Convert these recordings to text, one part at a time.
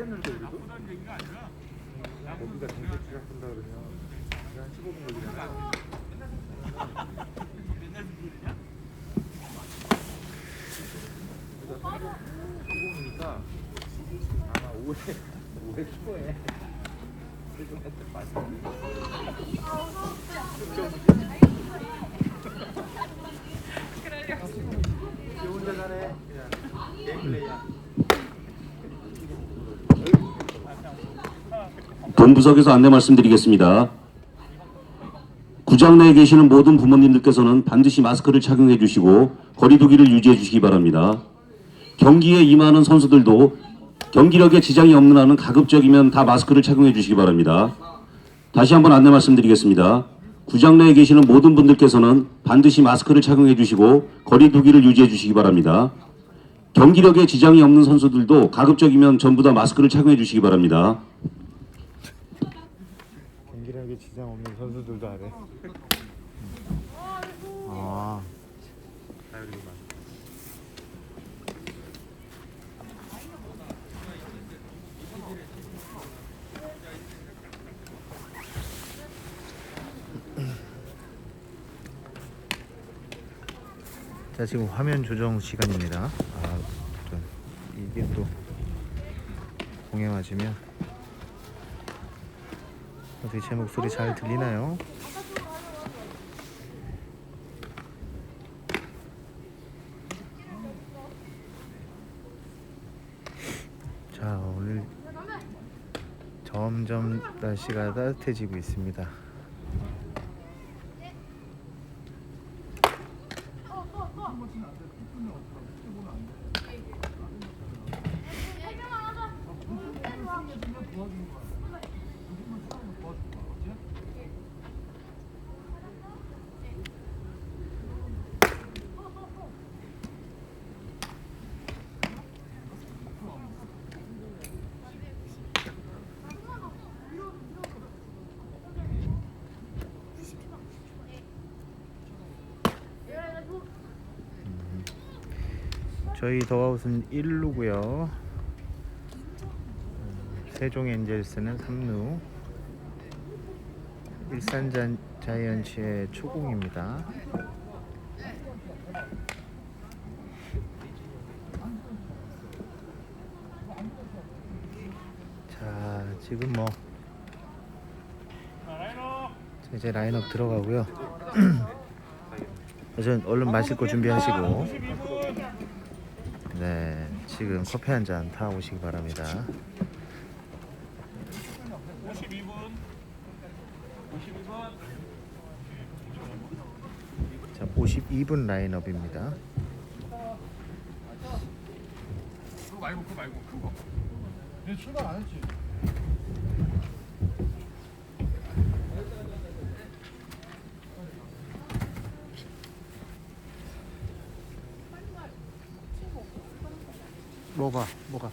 맞겠는데 우리도? 거기가 정식 시작한다 그러면 한 15분 걸리잖아. 성공이니까 아마 오후에 오후에 초에 세종 햇빛 맞으면 지 혼자 잘해 그냥 게임 플레이야. 본부석에서 안내 말씀드리겠습니다. 구장 내에 계시는 모든 부모님들께서는 반드시 마스크를 착용해 주시고 거리두기를 유지해 주시기 바랍니다. 경기에 임하는 선수들도 경기력에 지장이 없는 한은 가급적이면 다 마스크를 착용해 주시기 바랍니다. 다시 한번 안내 말씀드리겠습니다. 구장 내에 계시는 모든 분들께서는 반드시 마스크를 착용해 주시고 거리두기를 유지해 주시기 바랍니다. 경기력에 지장이 없는 선수들도 가급적이면 전부 다 마스크를 착용해 주시기 바랍니다. 경기력에 지장 없는 선수들도 하래. 아. 자 지금 화면 조정 시간입니다. 아, 또 이게 또 맞으면 어떻게 제 목소리 잘 들리나요? 자 오늘 점점 날씨가 따뜻해지고 있습니다. 저희 더아웃은 1루고요. 세종 엔젤스는 3루. 일산 잔- 자이언츠의 초공입니다. 자, 지금 뭐 자, 이제 라인업 들어가고요. 전 얼른 마실 거 준비하시고 네, 지금 커피 한 잔 타 오시기 바랍니다. 52분. 자, 52분 라인업입니다. 그거 말고 그거 말고 그거. 얘 출발 안 했지? 뭐가? 뭐가?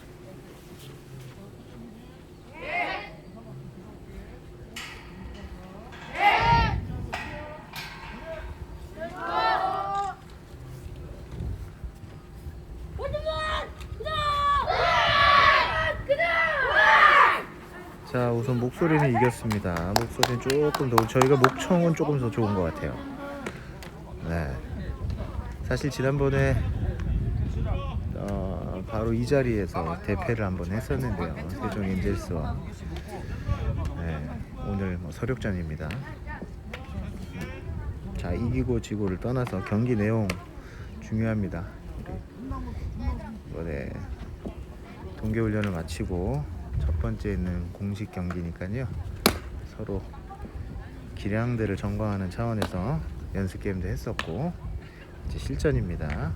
자, 우선 목소리는 이겼습니다. 목소리는 조금 더 저희가 목청은 조금 더 좋은 것 같아요. 네. 사실 지난번에 어, 바로 이 자리에서 대패를 한번 했었는데요. 세종 엔젤스와 네, 오늘 뭐 서력전입니다. 자 이기고 지고를 떠나서 경기 내용 중요합니다. 이번에 동계훈련을 마치고 첫 번째 있는 공식 경기니까요. 서로 기량들을 점검하는 차원에서 연습 게임도 했었고 이제 실전입니다.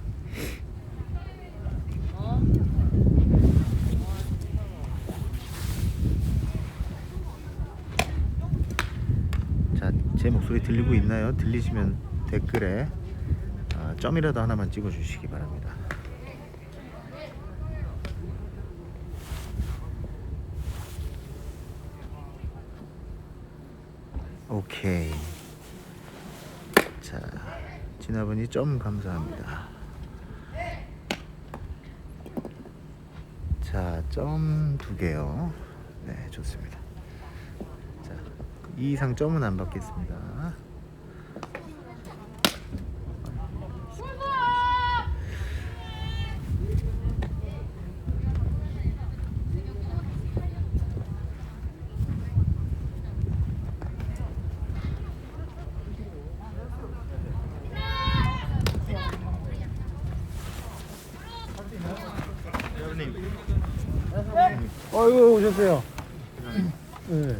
자, 제 목소리 들리고 있나요? 들리시면 댓글에 아, 점이라도 하나만 찍어 주시기 바랍니다. 오케이. 자, 지나보니 점 감사합니다. 자, 자, 점두 개요. 네, 좋습니다. 자, 이 이상 점은 안 받겠습니다. 어이구 오셨어요. 네.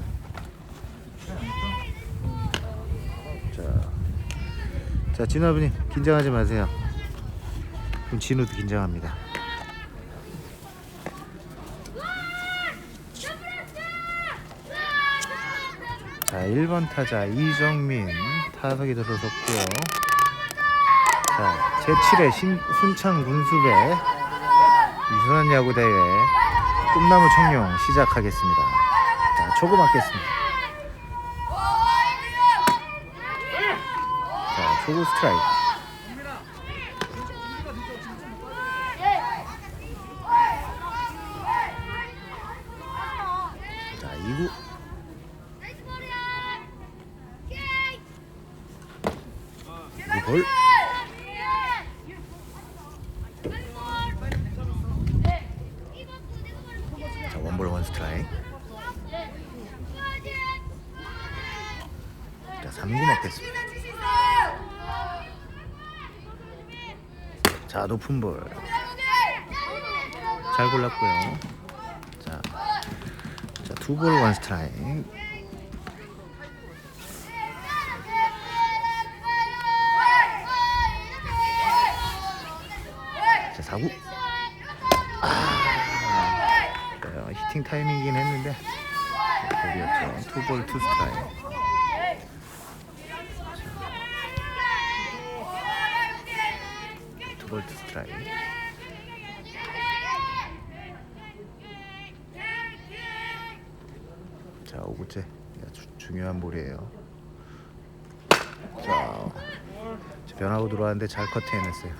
자, 자 진우 아버님 긴장하지 마세요. 그럼 진우도 긴장합니다. 자, 1번 타자 이정민 타석에 들어섰고요. 자, 제7회 신, 순창 군수배 유소년 야구 대회 꿈나무 청룡 시작하겠습니다. 자, 초구 맞겠습니다. 자, 초구 스트라이크. 자, 2구. 이구 볼. 자, 원볼 원 스트라이크. 자, 3구 맞겠습니다. 자, 높은 볼. 잘 골랐고요. 자, 자, 투볼 원 스트라이크. 자, 4구. 아, 히팅 타이밍이긴 했는데 볼이었죠. 투볼 투 스트라이크. 볼투 스트라이크. 자, 5구째. 중요한 볼이에요. 자, 자, 변하고 들어왔는데 잘 커트해냈어요.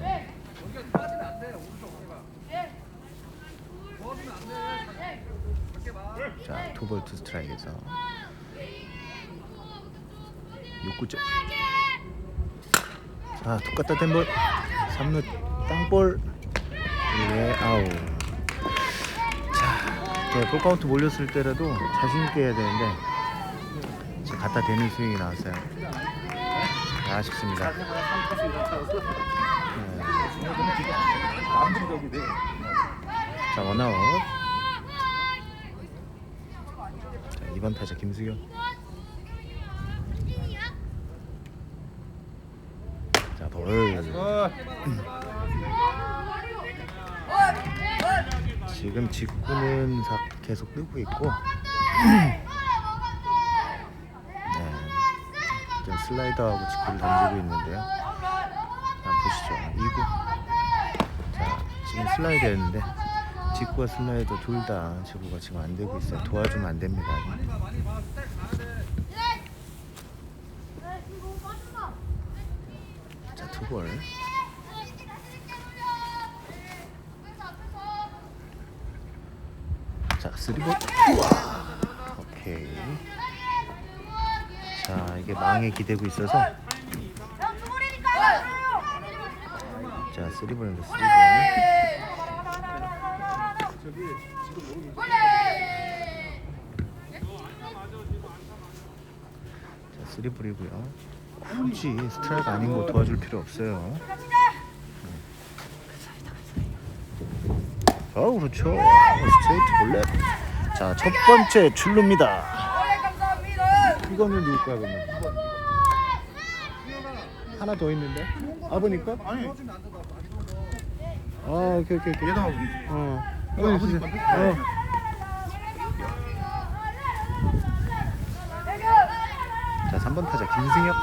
네. 자, 투볼 투 스트라이크에서 6구째. 자, 똑같다 된볼 3루 땅볼 1회 아웃. 자, 네, 볼카운트 몰렸을 때라도 자신있게 해야 되는데 자, 갖다 대는 스윙이 나왔어요. 아쉽습니다. 네. 자, 원아웃. 자, 2번 타자 김수경. 자, 볼. 지금 직구는 사- 계속 뜨고 있고. 네, 좀 슬라이더하고 직구를 던지고 있는데요. 자, 보시죠. 2구. 자 지금 슬라이더였는데 직구와 슬라이더 둘다 직구가 지금 안 되고 있어요. 도와주면 안 됩니다 자 투볼 자 쓰리볼 우와 오케이. 자 이게 망에 기대고 있어서. 자 쓰리볼인데 쓰리볼 자 쓰리볼이고요. 굳이 스트라이크 아닌 거 도와줄 필요 없어요 아 그렇죠 스트레이트 볼넷 자첫 번째 출루입니다 이거는 누구 거야 그러면 하나 더 있는데 아버니까? 아니. 아 오케이 오케이 오케이 얘도 어 이거 아버지. 건데? 어. 자 3번 타자 김승엽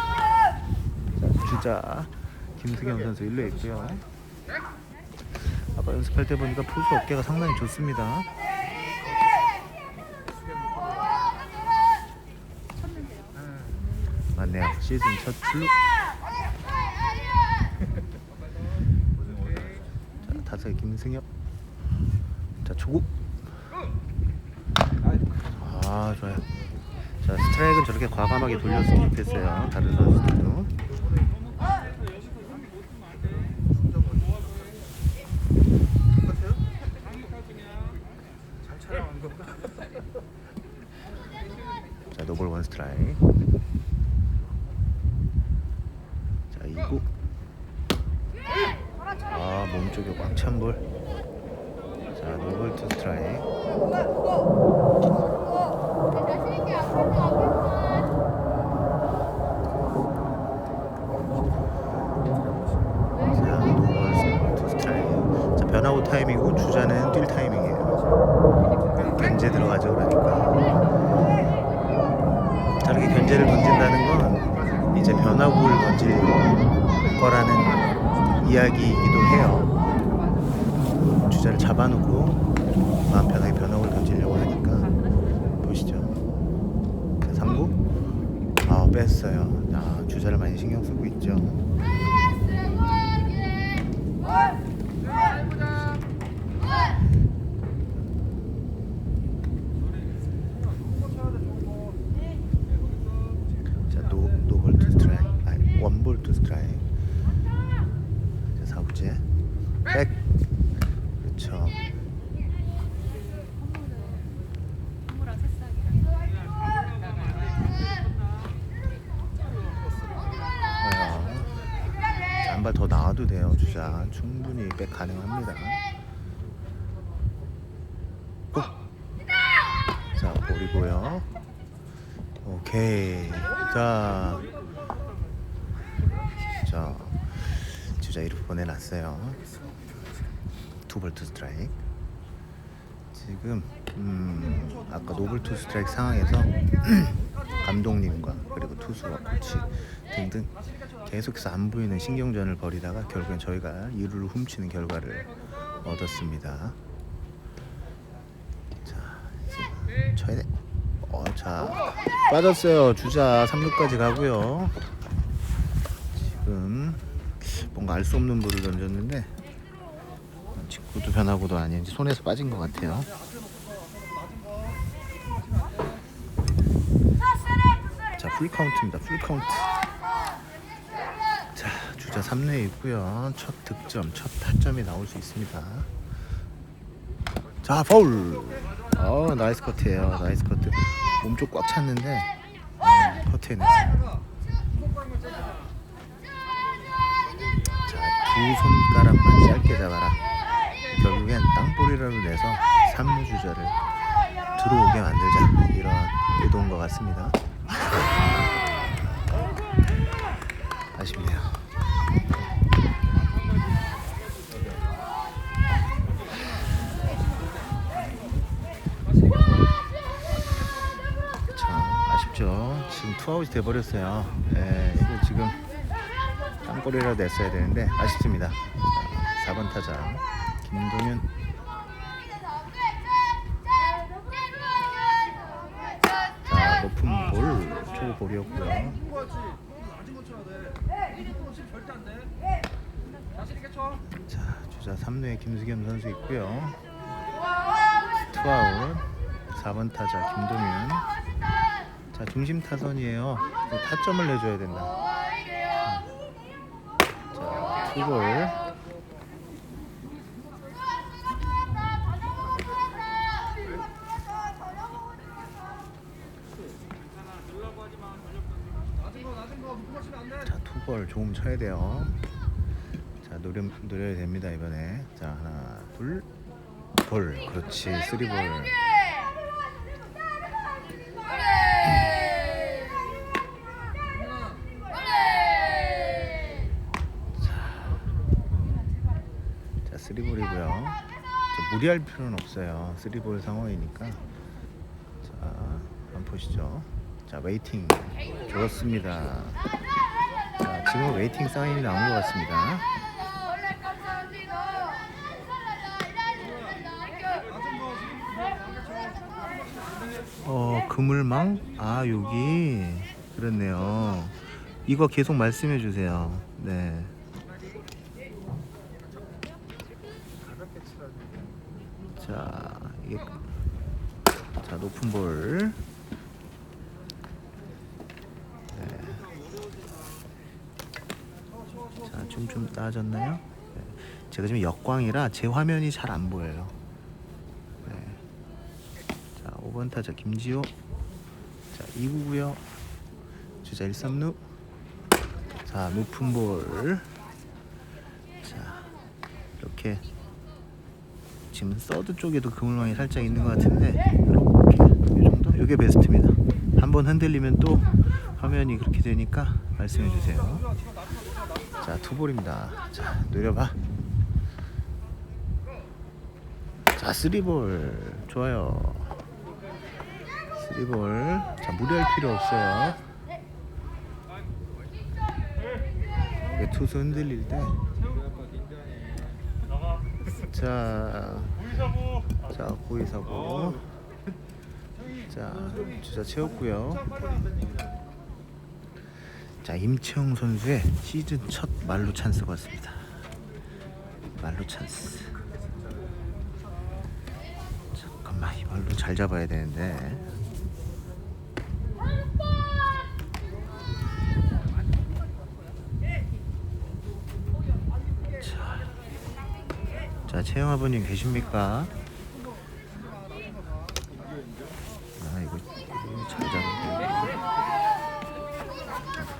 자 주자 김승엽 선수 1루에 있고요 아까 연습할 때 보니까 포수 어깨가 상당히 좋습니다. 맞네요. 시즌 첫 출루. 자, 타석에 김승엽. 자, 초구. 아, 좋아요. 자, 스트라이크는 저렇게 과감하게 돌려서 킵했어요. 다른 선수들도. 충분히 백 가능합니다. 오. 자, 볼이고요. 오케이. 자. 자. 주자 1루 보내놨어요. 투볼 투 스트라이크. 지금 음, 아까 노블 투 스트라이크 상황에서 감독님과 그리고 투수와 코치 등등 계속해서 안 보이는 신경전을 벌이다가 결국엔 저희가 2루를 훔치는 결과를 얻었습니다. 자, 이제 쳐야 돼. 어, 자 빠졌어요. 주자 3루까지 가고요. 지금 뭔가 알 수 없는 볼을 던졌는데 직구도 변화구도 아닌지 손에서 빠진 것 같아요. 자, 풀 카운트입니다. 풀 카운트. 자, 주자 3루에 있고요. 첫 득점, 첫 타점이 나올 수 있습니다. 자, 파울. 어, 나이스 커트예요. 나이스 커트. 몸쪽 꽉 찼는데 음, 커트해냈어요. 자, 두 손가락만 짧게 잡아라. 결국엔 땅볼이라도 내서 3루 주자를 들어오게 만들자 이런 의도인 것 같습니다. 아쉽네요. 투아웃이 돼버렸어요. 예, 이거 지금 땅볼이라도 냈어야 되는데 아쉽습니다. 자, 4번 타자 김동윤 자 높은 볼 초보 볼이었고요. 거지. 낮은 거 쳐야 돼. 이거 없이 절대 안 돼. 자신 있게 쳐. 자 주자 3루에 김수겸 선수 있고요. 투아웃 4번 타자 김동윤 자 중심 타선이에요. 그 타점을 내줘야 된다. 자 투볼. 자 투볼 조금 쳐야 돼요. 자 노려 노려야 됩니다 이번에. 자 하나 둘 볼 그렇지 쓰리 볼. 자 쓰리볼이고요. 자, 무리할 필요는 없어요. 쓰리볼 상황이니까. 자 한번 보시죠. 자 웨이팅 좋습니다. 자 지금 웨이팅 사인이 나온 것 같습니다. 어 그물망 아 여기 그렇네요. 이거 계속 말씀해 주세요. 네. 높은 볼. 네. 자, 좀좀 나아졌나요? 네. 제가 지금 역광이라 제 화면이 잘 안 보여요. 네. 자, 5번 타자 김지호. 자, 2구고요. 주자 1, 3루. 자, 높은 볼. 자, 이렇게 지금 서드 쪽에도 그물망이 살짝 있는 것 같은데 이게 베스트입니다. 한번 흔들리면 또 화면이 그렇게 되니까 말씀해 주세요. 자, 투볼입니다. 자, 노려봐. 자, 쓰리볼 좋아요. 쓰리볼. 자, 무리할 필요 없어요. 투수 흔들릴 때. 자, 자 고의 사고. 자 주자 채웠고요. 자 임채영 선수의 시즌 첫 말로 찬스가 왔습니다. 말로 찬스. 잠깐만 이 말로 잘 잡아야 되는데. 자, 자 채영 아버님 계십니까? 아 이거, 이거 잘 잡는데.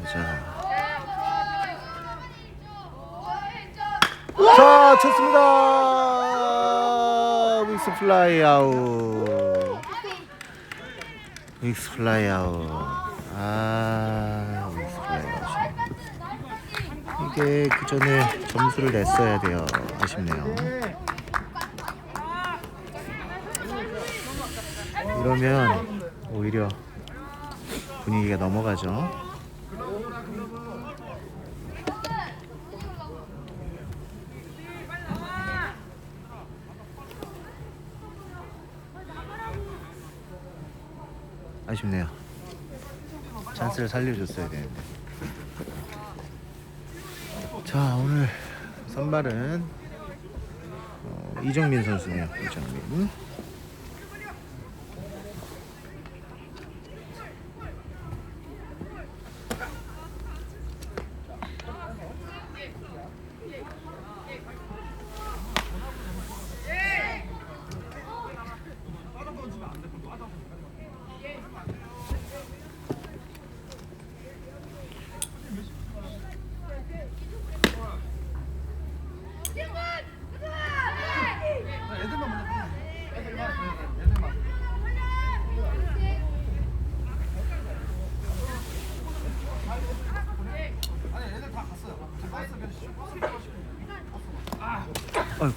자. 자, 쳤습니다. 윅스 플라이 아웃. 윅스 플라이 아웃. 아, 윅스 플라이 아웃. 이게 그 전에 점수를 냈어야 돼요. 아쉽네요. 이러면 오히려 분위기가 넘어가죠. 아쉽네요. 찬스를 살려줬어야 되는데. 자 오늘 선발은 어, 이정민 선수네요. 이정민. 애들만 만나. 애들만. 네, 애들만. 아니 애들 다 갔어요. 지금 버스 몇 시? 버스 몇 시? 아이고.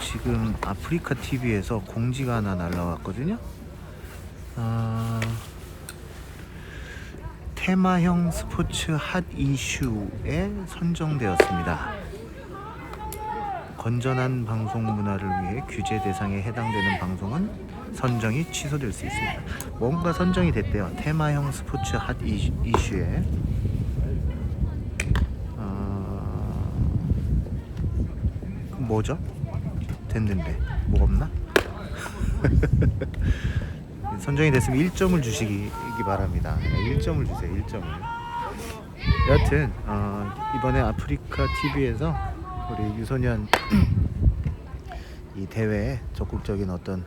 지금 아프리카 TV에서 공지가 하나 날라왔거든요. 아, 테마형 스포츠 핫 이슈에 선정되었습니다. 건전한 방송 문화를 위해 규제 대상에 해당되는 방송은 선정이 취소될 수 있습니다. 뭔가 선정이 됐대요. 테마형 스포츠 핫 이슈, 이슈에 어... 그럼 뭐죠? 됐는데 뭐 없나? 선정이 됐으면 1점을 주시기 바랍니다. 1점을 주세요. 1점을. 여하튼 어, 이번에 아프리카 TV에서 우리 유소년 이 대회에 적극적인 어떤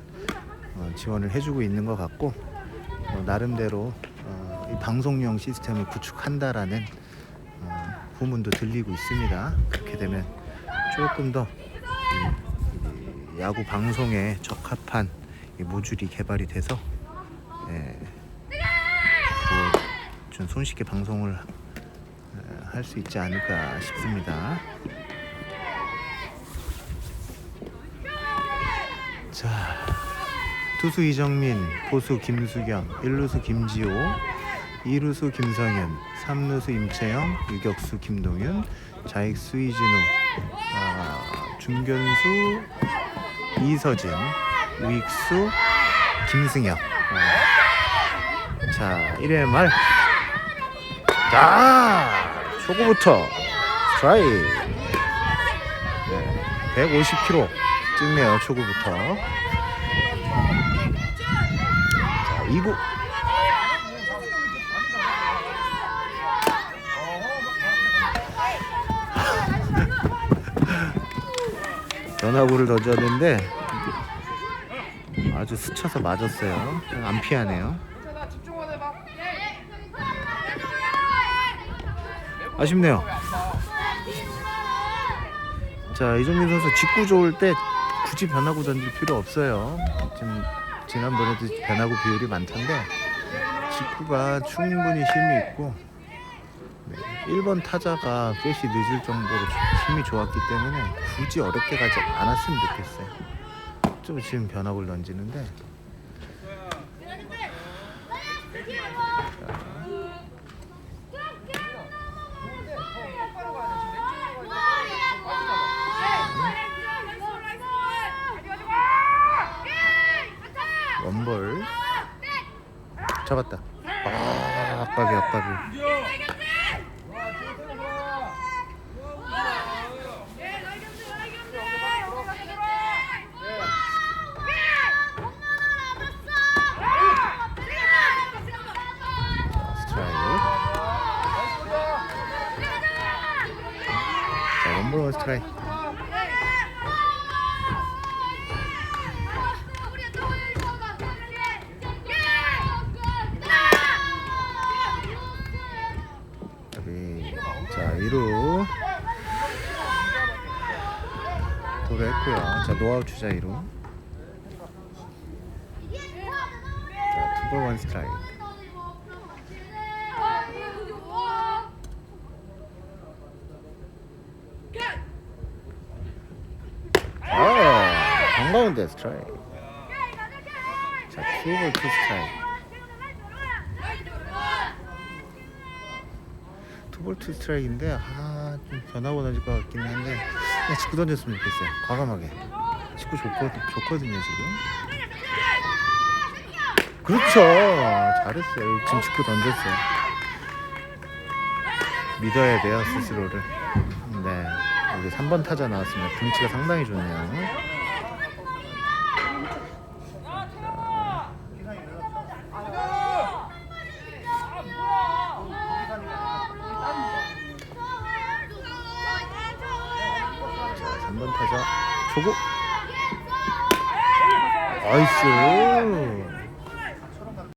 어, 지원을 해주고 있는 것 같고 어, 나름대로 어, 이 방송용 시스템을 구축한다라는 어, 후문도 들리고 있습니다. 그렇게 되면 조금 더 이, 이 야구 방송에 적합한 이 모듈이 개발이 돼서 예, 뭐, 좀 손쉽게 방송을 할 수 있지 않을까 싶습니다. 자, 투수 이정민, 포수 김수경, 1루수 김지호, 2루수 김성현, 3루수 임채영, 유격수 김동윤, 좌익수 이진우, 아, 중견수 이서진, 우익수 김승혁. 아, 자, 1회 말. 자, 초구부터 스트라이크. 네, 150km 찍네요 초구부터 자 2구 변화구를 던졌는데 아주 스쳐서 맞았어요. 안 피하네요. 아쉽네요. 자 이정민 선수 직구 좋을 때 굳이 변화구 던질 필요 없어요. 지금 지난번에도 변화구 비율이 많던데 직구가 충분히 힘이 있고 네, 1번 타자가 꿰이 늦을 정도로 힘이 좋았기 때문에 굳이 어렵게 가지 않았으면 좋겠어요. 좀 지금 변화구를 던지는데. 원볼. 잡았다. 아 아깝이 아깝이 스트라이크 자 원볼 원 스트라이크 여기 자 2루 도래했고요. 자 노아웃 주자 2루 자 투볼 원 스트라이크 아 반가운데 스트라이크. 자 투볼 투 스트라이크. 투볼 투 스트라이크인데 아좀 변하고 던질 것 같긴 한데 그냥 직구 던졌으면 좋겠어요. 과감하게. 직구 좋거, 좋거든요 지금. 그렇죠. 잘했어요. 지금 직구 던졌어요. 믿어야 돼요 스스로를. 네. 여기 3번 타자 나왔습니다. 등치가 상당히 좋네요